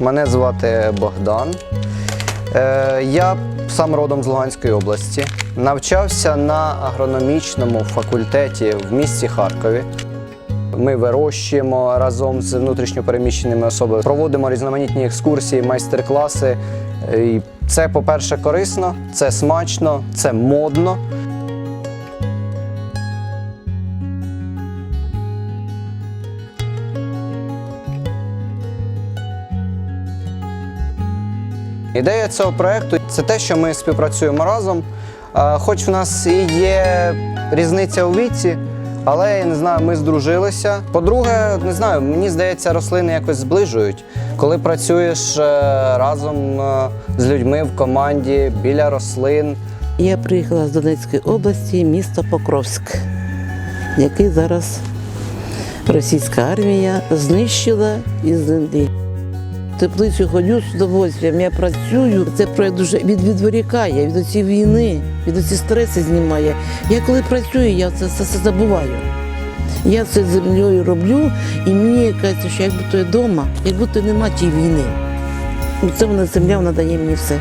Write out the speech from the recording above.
Мене звати Богдан. Е, Я сам родом з Луганської області. Навчався на агрономічному факультеті в місті Харкові. Ми вирощуємо разом з внутрішньопереміщеними особами, проводимо різноманітні екскурсії, майстер-класи. Е, це, по-перше, корисно, це смачно, це модно. Ідея цього проекту це те, що ми співпрацюємо разом. Хоч в нас і є різниця у віці, але я не знаю, ми здружилися. По-друге, не знаю, мені здається, рослини якось зближують. Коли працюєш е, разом е, з людьми в команді біля рослин. Я приїхала з Донецької області, місто Покровськ, який зараз російська армія знищила із землі. Теплицю ходю з удовольствием, я працюю. Це проект дуже від, відволікає від цієї війни, від ці стреси знімає. Я коли працюю, я це все, це забуваю. Я це землею роблю, і мені кажеться, що як будто я вдома, як будто нема тієї війни. І Це вона земля, вона дає мені все.